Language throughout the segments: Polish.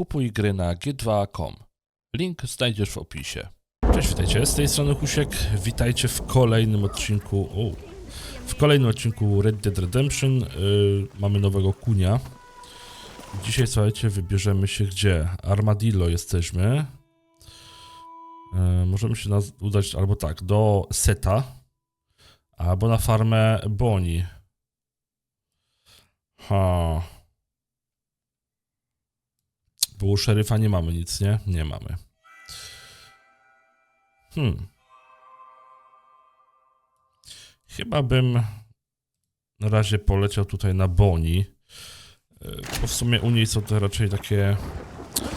Kupuj gry na g2.com. Link znajdziesz w opisie. Cześć, witajcie, z tej strony Husiek. Witajcie w kolejnym odcinku. O, w kolejnym odcinku Red Dead Redemption. Yy, mamy nowego kunia. Dzisiaj, słuchajcie, wybierzemy się gdzie? Armadillo jesteśmy. Yy, możemy się nas udać albo tak, do Seta, albo na farmę Boni. Ha. U szeryfa nie mamy nic, nie? Nie mamy. Hmm. Chyba bym na razie poleciał tutaj na Boni. Yy, Bo w sumie u niej są to raczej takie...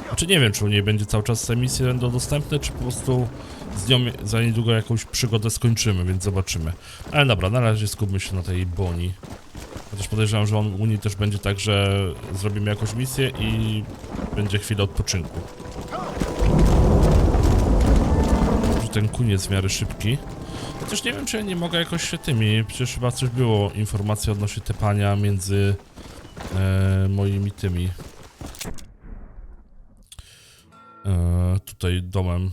Znaczy nie wiem, czy u niej będzie cały czas te misje będą dostępne, czy po prostu z nią za niedługo jakąś przygodę skończymy, więc zobaczymy. Ale dobra, na razie skupmy się na tej Boni. Chociaż podejrzewam, że on u niej też będzie tak, że zrobimy jakąś misję i będzie chwila odpoczynku. Że ten kuń jest w miarę szybki. Chociaż nie wiem, czy ja nie mogę jakoś się tymi. Przecież chyba coś było, informacja odnośnie tepania między e, moimi tymi. E, tutaj domem.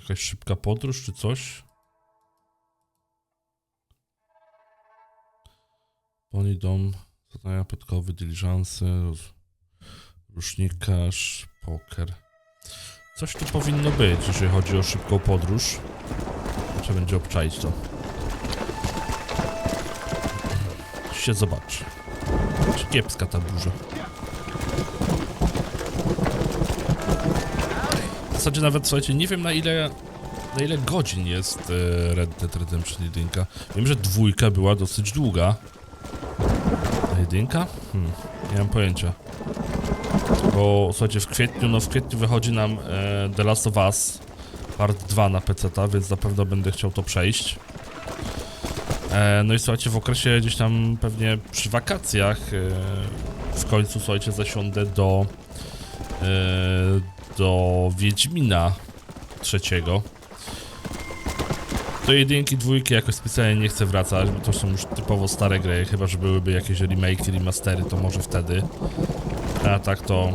Jakaś szybka podróż czy coś? Poni dom, zadania diligencje, roz- rusznikarz, poker. Coś tu powinno być, jeżeli chodzi o szybką podróż. Trzeba będzie obczaić to. Się zobaczy. Czy kiepska ta burza. W zasadzie nawet, słuchajcie, nie wiem na ile na ile godzin jest e, Red Dead Redemption 1. Wiem, że dwójka była dosyć długa. Jedynka? Hmm, nie mam pojęcia. Bo słuchajcie, w kwietniu, no w kwietniu wychodzi nam e, The Last of Us Part 2 na PC, więc na pewno będę chciał to przejść. E, no i słuchajcie, w okresie gdzieś tam pewnie przy wakacjach e, w końcu, słuchajcie, zasiądę do e, do Wiedźmina trzeciego. Do jedynki, dwójki jakoś specjalnie nie chcę wracać, bo to są już typowo stare gry, chyba że byłyby jakieś remake, remastery, to może wtedy. A tak to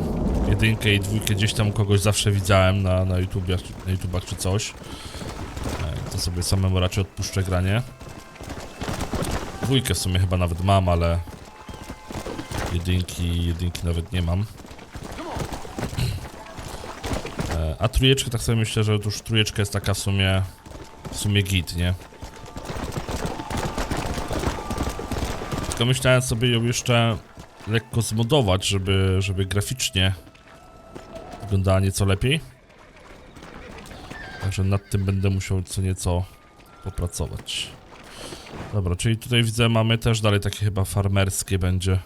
jedynkę i dwójkę gdzieś tam kogoś zawsze widziałem na, na, YouTubie, na YouTubach czy coś. E, To sobie samemu raczej odpuszczę granie. Dwójkę w sumie chyba nawet mam, ale jedynki, jedynki nawet nie mam. E, A trójeczkę tak sobie myślę, że już trójeczka jest taka w sumie w sumie git, nie? Tylko myślałem sobie ją jeszcze lekko zmodować, żeby, żeby graficznie wyglądała nieco lepiej. Także nad tym będę musiał co nieco popracować. Dobra, czyli tutaj widzę mamy też dalej takie chyba farmerskie będzie.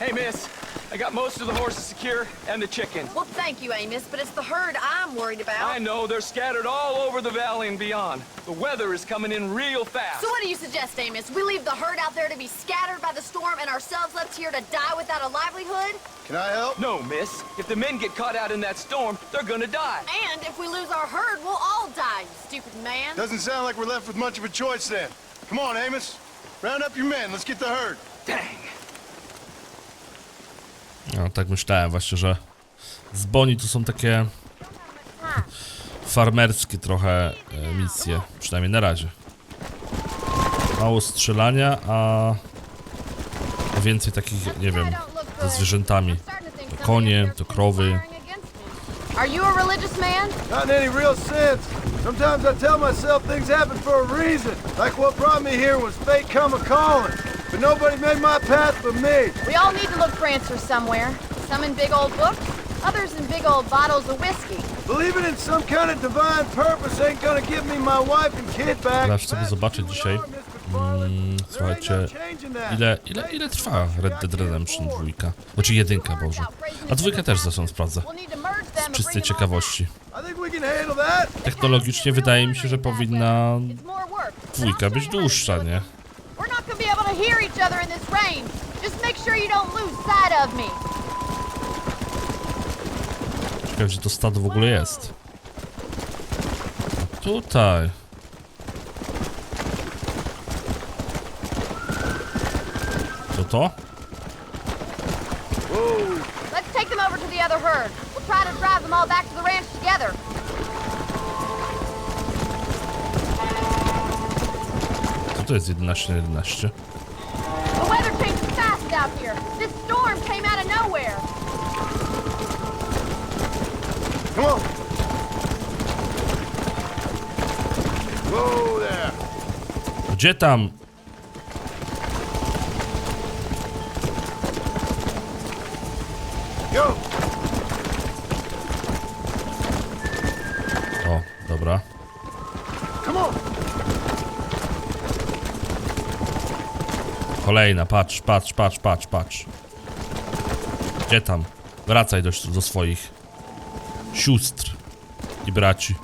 Hey, miss, I got most of the horses secure and the chickens. Well, thank you, Amos, but it's the herd I'm worried about. I know they're scattered all over the valley and beyond. The weather is coming in real fast. So what do you suggest, Amos? We leave the herd out there to be scattered by the storm and ourselves left here to die without a livelihood? Can I help? No, miss. If the men get caught out in that storm, they're gonna die. And if we lose our herd, we'll all die, you stupid man. Doesn't sound like we're left with much of a choice then. Come on, Amos. Round up your men. Let's get the herd. Dang. No, tak myślałem właśnie, że z Boni to są takie farmerskie trochę e, misje, przynajmniej na razie. Mało strzelania, a a więcej takich, nie wiem, ze zwierzętami. To konie, to krowy. Are you a religious man? Not in any real sense. Sometimes I tell myself things happen for a reason. Like what brought me here was fate come a-calling. But nobody made my path but me. We all need to look for answers somewhere. Some in big old books, others in big old bottles of whiskey. Believing in some kind of divine purpose ain't gonna give me my wife and kid back. Zaraz sobie zobaczę dzisiaj, mm, słuchajcie, ile, ile, ile trwa Red Dead Redemption 2? Znaczy jedynka, Boże. A dwójka też zresztą sprawdzę. Z czystej ciekawości. Technologicznie wydaje mi się, że powinna dwójka być dłuższa, nie? To hear each other in this rain. Just make sure you don't lose sight of me. Ciekawe, gdzie to stado w ogóle jest. tutaj. Co to? Let's take them over to the other herd. We'll try to drive them all back to the ranch together. Co to jest 11 na 11? The weather changes fast out here. This storm came out of nowhere. Come on. Whoa there. Gdzie tam? Kolejna, patrz, patrz, patrz, patrz, patrz. Gdzie tam? Wracaj do, do swoich sióstr i braci.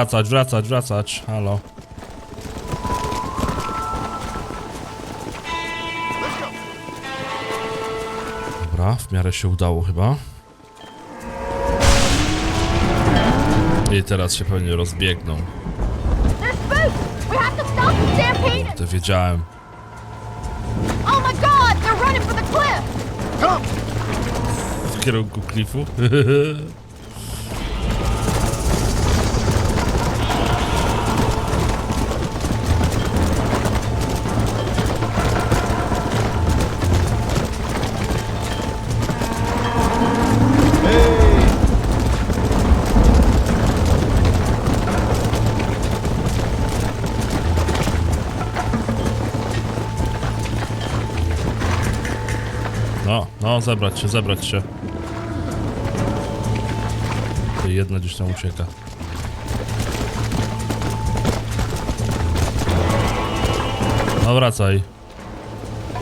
Wracać, wracać, wracać. Halo. Dobra, w miarę się udało chyba. I teraz się pewnie rozbiegną. To wiedziałem. Oh. W kierunku klifu. No, zebrać się, zebrać się. Jedna gdzieś tam ucieka. No wracaj.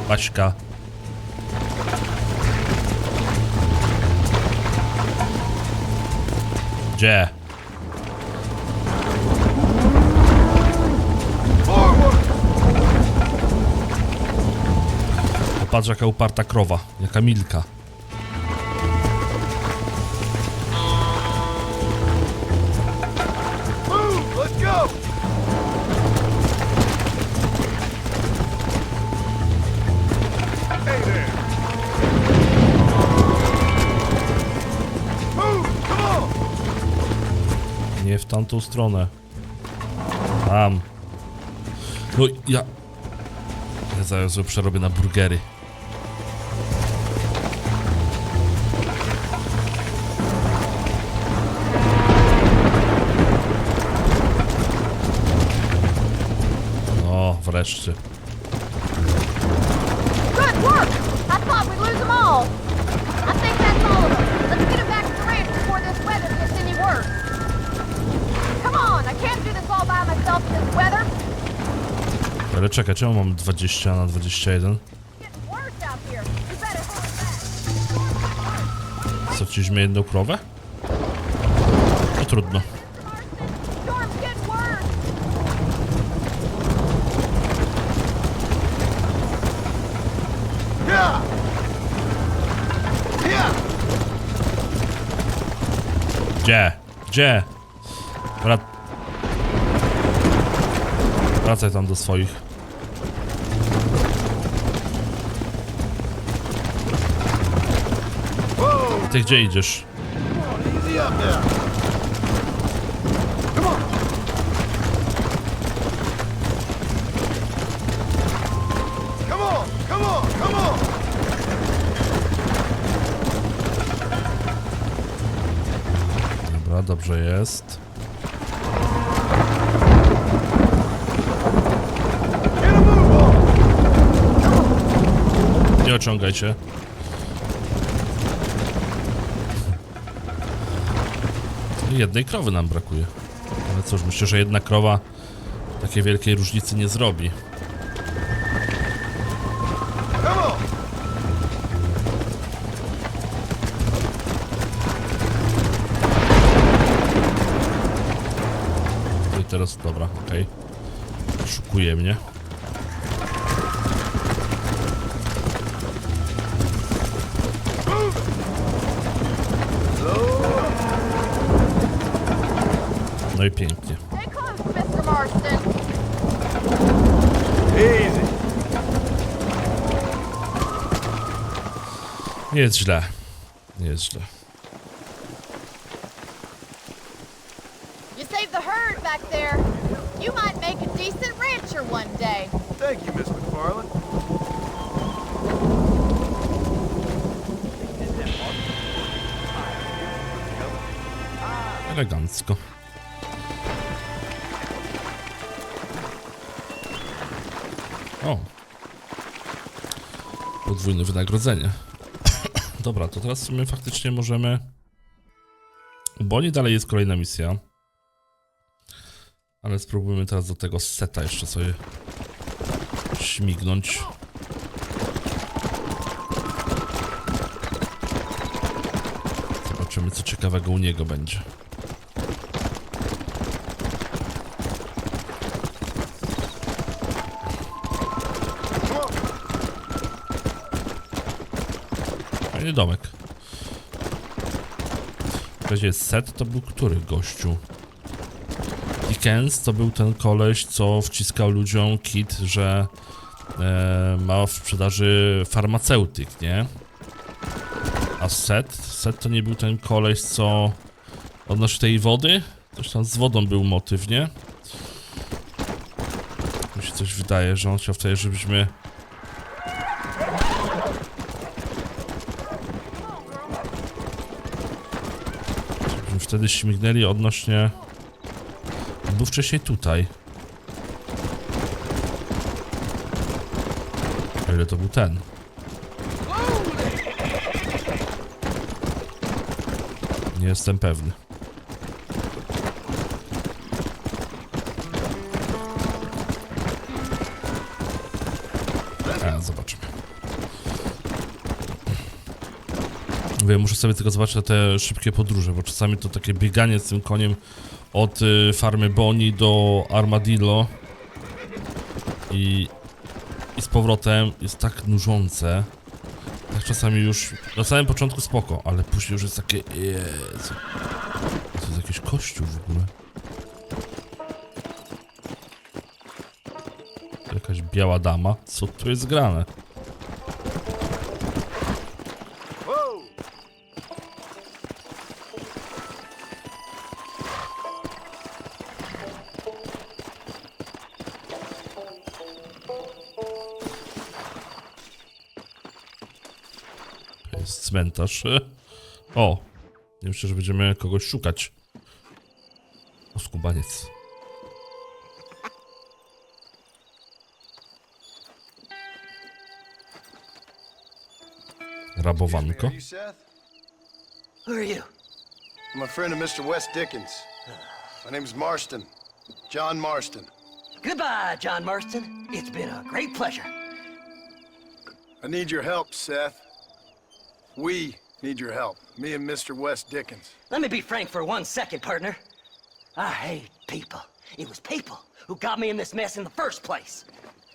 Paśka. Gdzie? Patrz jaka uparta krowa. Jaka milka. Nie w tamtą stronę. Tam. No ja... Ja zaraz ją przerobię na burgery. O, wreszcie. Good work. I thought we'd lose them all. I think that's all of them. Let's get them back to the ranch before this weather gets any worse. Come on, I can't do this all by myself in this weather. Ale czekaj, czemu mam 20 na 21? It's getting worse out here. We better hold back. Co, chcieliśmy jedną krowę? No trudno. Gdzie? Wrac... Wracaj tam do swoich. Ty gdzie idziesz? Dobrze jest. Nie ociągaj się. Jednej krowy nam brakuje. Ale cóż, myślę, że jedna krowa takiej wielkiej różnicy nie zrobi. Teraz, dobra, okej. Szukuje mnie. No i pięknie. Nie jest źle. Nie jest źle. You saved the herd back there. You might make a decent rancher one day. Thank you, Miss McFarland. Elegancko. O. Podwójne wynagrodzenie. Dobra, to teraz my faktycznie możemy... U Boni dalej jest kolejna misja. Ale spróbujmy teraz do tego seta jeszcze sobie śmignąć. Zobaczymy, co ciekawego u niego będzie. Domek. W razie set to był który gościu? Dickens to był ten koleś, co wciskał ludziom kit, że e, ma w sprzedaży farmaceutyk, nie? A set? Set to nie był ten koleś, co odnosi tej wody? Coś tam z wodą był motyw, nie? Mi się coś wydaje, że on chciał wtedy, żebyśmy wtedy śmignęli odnośnie... Był wcześniej tutaj. O ile to był ten. Nie jestem pewny. Mówię, muszę sobie tylko zobaczyć te szybkie podróże, bo czasami to takie bieganie z tym koniem od y, farmy Boni do Armadillo i, i z powrotem jest tak nużące. Tak czasami już na samym początku spoko, ale później już jest takie Jezu. To jest jakiś kościół w ogóle. Jakaś biała dama. Co tu jest grane? Cmentarz. O! Nie myślę, że będziemy kogoś szukać. O, skubaniec. Rabowanko. Who are you? I'm a friend of Mr. West Dickens. My name's Marston. John Marston. Goodbye, John Marston. It's been a great pleasure. I need your help, Seth. We need your help. Me and Mr. West Dickens. Let me be frank for one second, partner. I hate people. It was people who got me in this mess in the first place.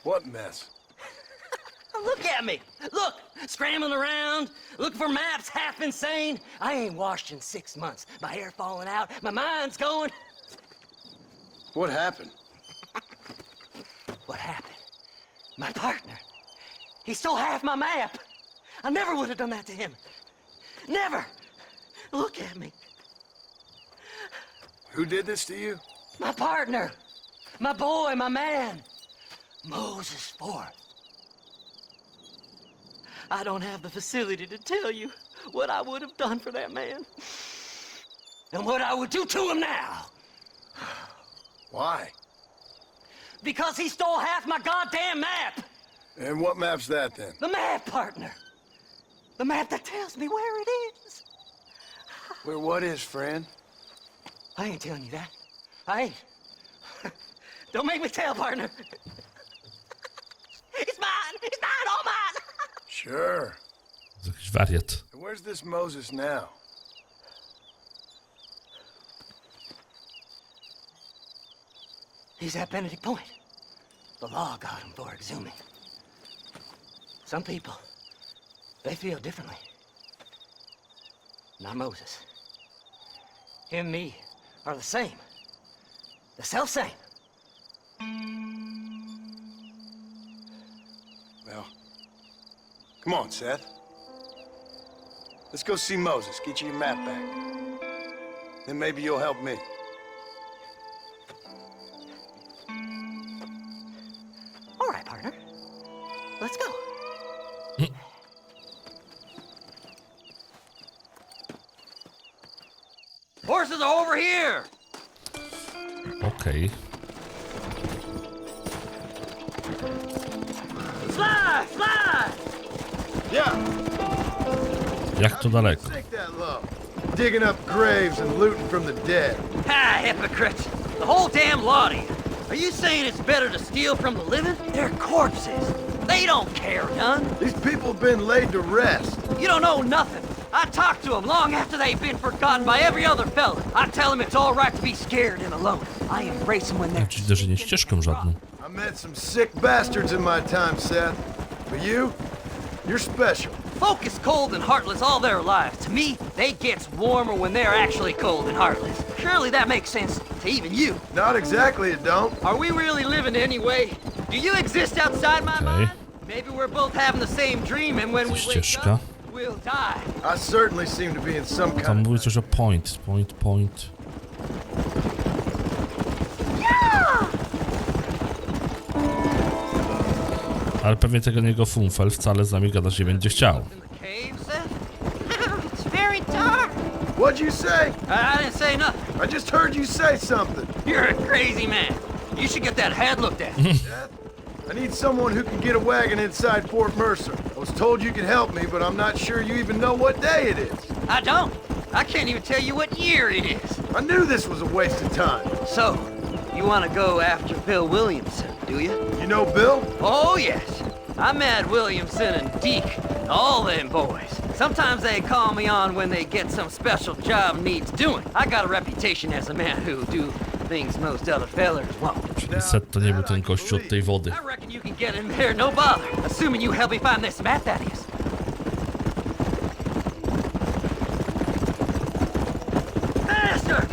What mess? Look at me. Look, scrambling around, looking for maps, half insane. I ain't washed in six months. My hair falling out, my mind's going. What happened? What happened? My partner. He stole half my map. I never would have done that to him. Never. Look at me. Who did this to you? My partner. My boy, my man. Moses Forth. I don't have the facility to tell you what I would have done for that man. And what I would do to him now. Why? Because he stole half my goddamn map. And what map's that then? The map, partner. The map that tells me where it is. Where what is, friend? I ain't telling you that. I ain't. Don't make me tell, partner. It's mine. It's mine. All mine. Sure. To jest jakiś wariat. Where's this Moses now? He's at Benedict Point. The law got him for exhuming. Some people, they feel differently. Not Moses. Him, and me, are the same. The self same. Well, come on, Seth. Let's go see Moses. Get you your map back. Then maybe you'll help me. Okej. Fly, fly. Yeah, Jak to daleko? take that low. Digging up graves and looting from the dead. Ah, hypocrites. The whole damn lot of you. Are you saying it's better to steal from the living? They're corpses. They don't care none. These people have been laid to rest. You don't know nothing. I talk to them long after they've been forgotten by every other fella. I tell them it's all right to be scared and alone. I embrace them when they're... Widzę, że nie ścieżką żadną. I met some sick bastards in my time, Seth. But you, you're special. Folk is cold and heartless all their lives. To me, they gets warmer when they're actually cold and heartless. Surely that makes sense to even you. Not exactly, it don't. Are we really living anyway? Do you exist outside my Okay. mind? Maybe we're both having the same dream and when we wake up, we'll die. I certainly seem to be in some Tam kind mówi coś o point, point, point. Ale pewnie tego niego Funfel wcale z nami gadać nie będzie chciał. In the cave, Seth? It's very dark. What'd you say? I I didn't say nothing. I just heard you say something. You're a crazy man. You should get that head looked at. Seth, I need someone who can get a wagon inside Fort Mercer. I was told you could help me, but I'm not sure you even know what day it is. I don't. I can't even tell you what year it is. I knew this was a waste of time. So, you want to go after Bill Williamson, do you? You know Bill? Oh, yes. I'm met Williamson and Deke, and all them boys. Sometimes they call me on when they get some special job needs doing. I got a reputation as a man who do Set to nie był ten gościu od tej wody. I reckon you can get in there, no bother. Assuming you help me find this map, that is. Faster!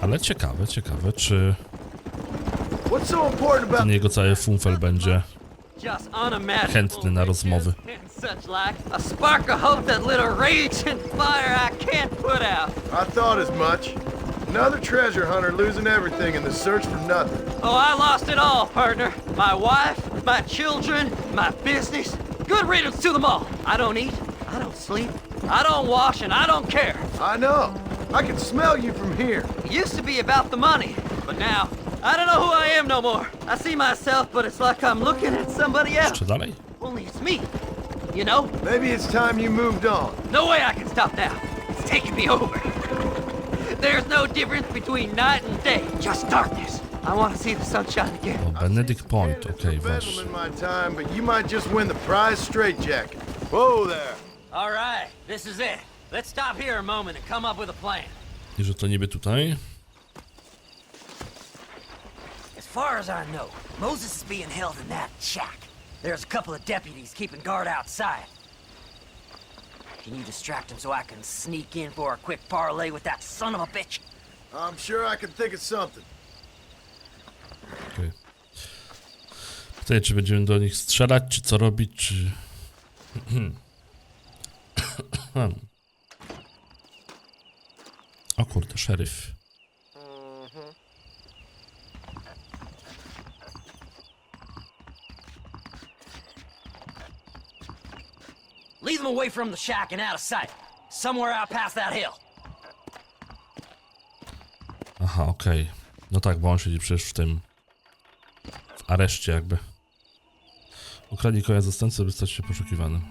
Ale ciekawe, ciekawe, czy ten jego cały Funfel będzie. Chętny na rozmowy. And such like. A spark of hope that lit a rage and fire I can't put out. I thought as much. Another treasure hunter losing everything in the search for nothing. Oh, I lost it all, partner. My wife, my children, my business. Good riddance to them all. I don't eat, I don't sleep, I don't wash, and I don't care. I know. I can smell you from here. It used to be about the money, but now I don't know who I am no more. I see myself, but it's like I'm looking at somebody else. Dalej? Only it's me. You know? Maybe it's time you moved on. No way I can stop now. It's taking me over. There's no difference between night and day, just darkness. I want to see the sunshine again. O, Benedict Point, okej, bedlam właśnie. in my time, but you might just win the prize straitjacket. Whoa there. All right, this is it. Let's stop here a moment and come up with a plan. I że to niby tutaj? As far as I know, Moses is being held in that shack. There's a couple of deputies keeping guard outside. Can you distract him so I can sneak in for a quick parlay with that son of a bitch? I'm sure I can think of something. Okej. Pytanie, czy będziemy do nich strzelać, czy co robić, czy... o kurde, szeryf. Lead them away from the shack and out of sight. Somewhere out past that hill. Aha, okej. No tak, bo on siedzi przecież w tym... W areszcie jakby. Ukradnij konia zastępcy, by stać się poszukiwanym.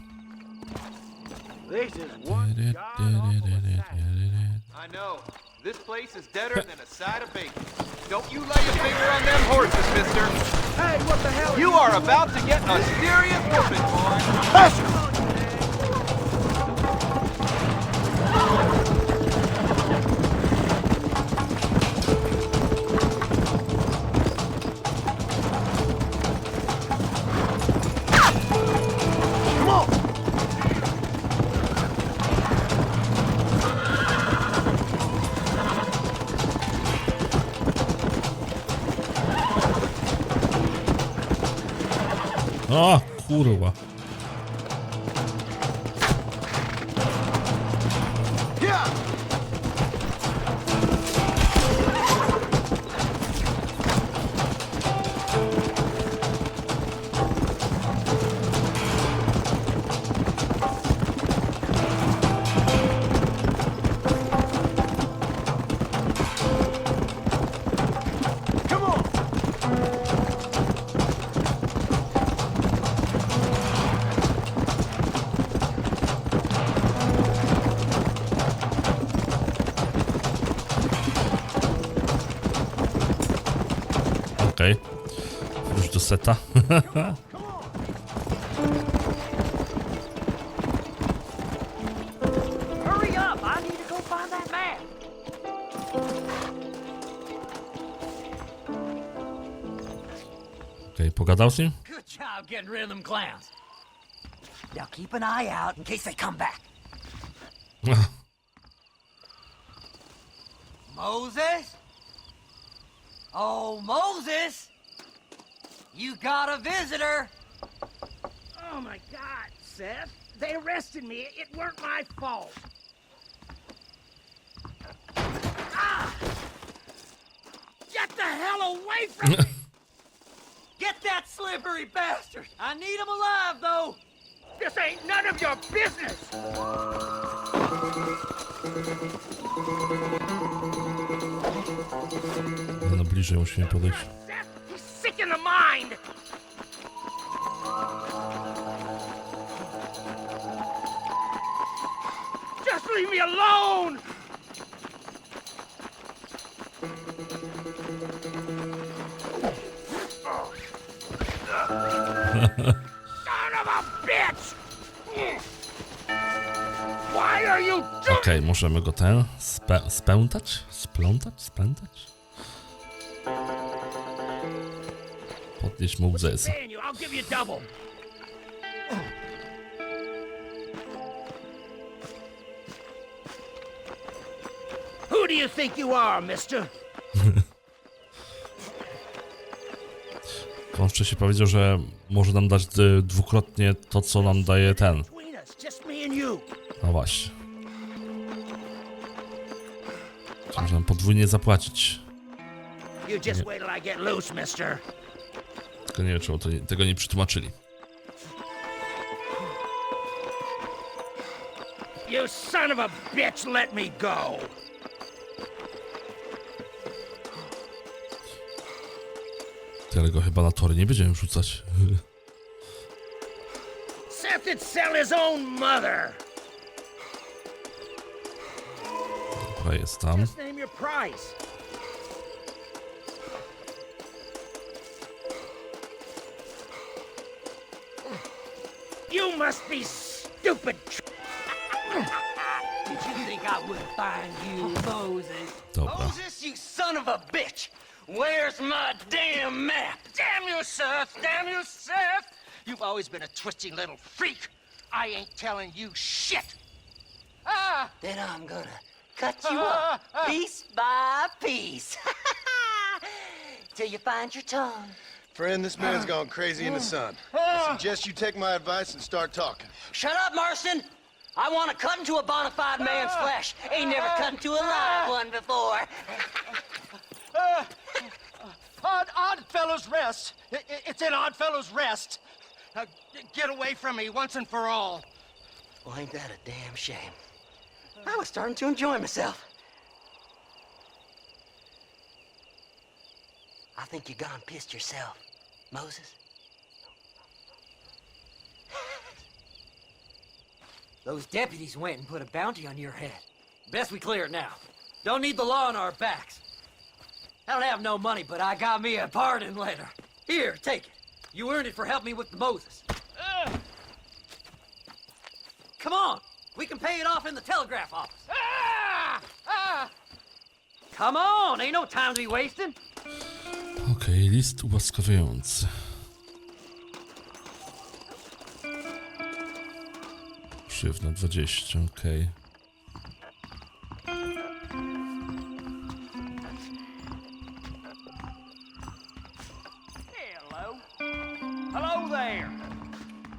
This is one god-awful assassin. I know. This place is deader than a side of bacon. Don't you lay your finger on them horses, mister. Hey, what the hell? You are about to get a serious whooping, boy. O, kurwa. Okej. Już do seta. Okej, pogadał z nim? Good job getting rid of them clowns. Now keep an eye out in case they come back. Moses? Oh, Moses! You got a visitor! Oh my god, Seth. They arrested me. It weren't my fault. Ah! Get the hell away from me! Get that slippery bastard! I need him alive, though! this ain't none of your business! No bliżej musimy podejść. Możemy go ten spe, spętać? Splątać? Spętać? Podnieść mu łzę. Who do you think you are, mister? On wcześniej powiedział, że może nam dać y, dwukrotnie to, co nam daje ten. No właśnie. Można podwójnie zapłacić. You just wait till I get loose, mister. Tylko nie wiem, czemu to tego nie przetłumaczyli. You son of a bitch, let me go. Tyle go chyba na tory nie będziemy rzucać. Seth would sell his own mother. Jest tam. Just name your price. You must be stupid. Did you think I would find you, Moses? Dobra. Moses, you son of a bitch! Where's my damn map? Damn you, Seth! Damn you, Seth! You've always been a twisty little freak. I ain't telling you shit. Ah! Then I'm gonna cut you up piece by piece. Till you find your tongue. Friend, this man's gone crazy in the sun. I suggest you take my advice and start talking. Shut up, Marston! I want to cut into a bona fide man's flesh. Ain't never cut into a live one before. Odd, odd Fellow's Rest. I- I- It's in Odd Fellow's Rest. Now, get away from me once and for all. Well, ain't that a damn shame? I was starting to enjoy myself. I think you gone pissed yourself, Moses. Those deputies went and put a bounty on your head. Best we clear it now. Don't need the law on our backs. I don't have no money, but I got me a pardon letter. Here, take it. You earned it for helping me with the Moses. Come on, we can pay it off in the telegraph office. Come on, ain't no time to be wasting. Okej, list ułaskawiający. Szywna 20, okej. Hello. Hello there.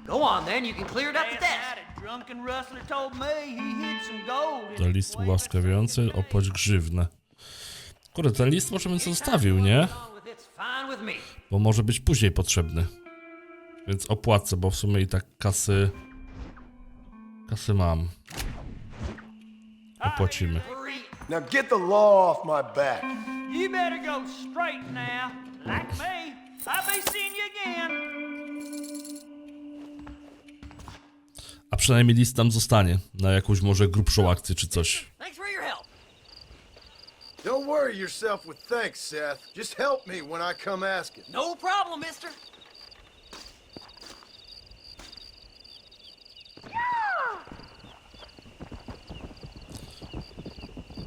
Go on then, you can clear it up Last to To list ułaskawiający, opłać grzywnę. Kurde, ten list może bym zostawił, nie? Bo może być później potrzebny. Więc opłacę, bo w sumie i tak kasy... Kasy mam. Opłacimy. Now get the law off my back. You better go straight now. Like me. I'll be seeing you again. A przynajmniej list tam zostanie. Na jakąś może grubszą akcję czy coś. Don't worry yourself with thanks, Seth. Just help me when I come asking. No problem, mister.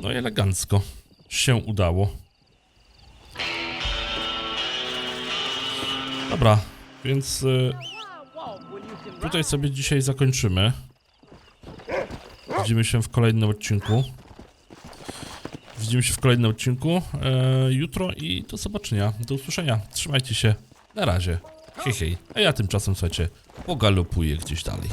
No i elegancko. Się udało. Dobra, więc y, tutaj sobie dzisiaj zakończymy. Widzimy się w kolejnym odcinku. Widzimy się w kolejnym odcinku e, jutro i do zobaczenia, do usłyszenia. Trzymajcie się. Na razie. Hej, hej. A ja tymczasem, słuchajcie, pogalopuję gdzieś dalej.